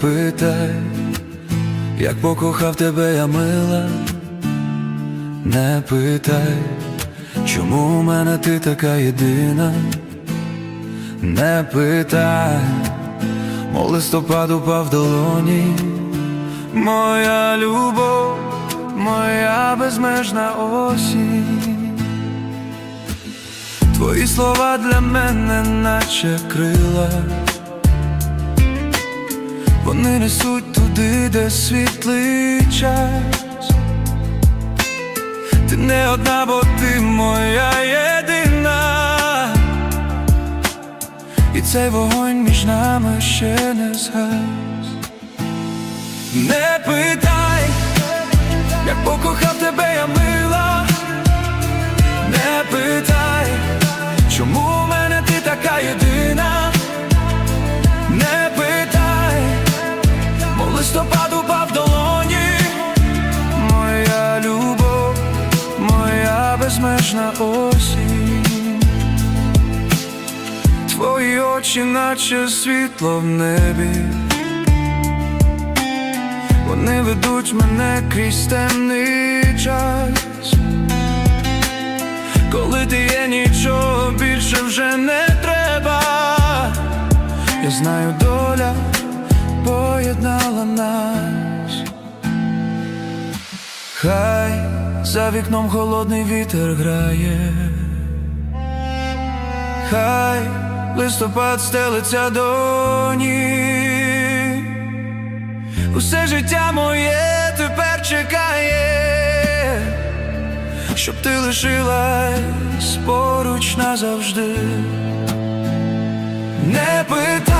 питай, як покохав тебе я мила, не питай, чому у мене ти така єдина, не питай, мов листопад упав в долоні, моя любов, моя безмежна осінь. Твої слова для мене, наче крила. Вони несуть туди, де світлий час. Ти не одна, бо ти моя єдина. І цей вогонь між нами ще не згас. Не питай, як покохав тебе я мила. Безмежна осінь, твої очі, наче світло в небі, вони ведуть мене крізь темний час. Коли ти є, нічого більше вже не треба. Я знаю, доля поєднала нас. Хай за вікном холодний вітер грає, хай листопад стелиться до ніг усе життя моє тепер чекає, щоб ти лишилась поруч назавжди. Не питай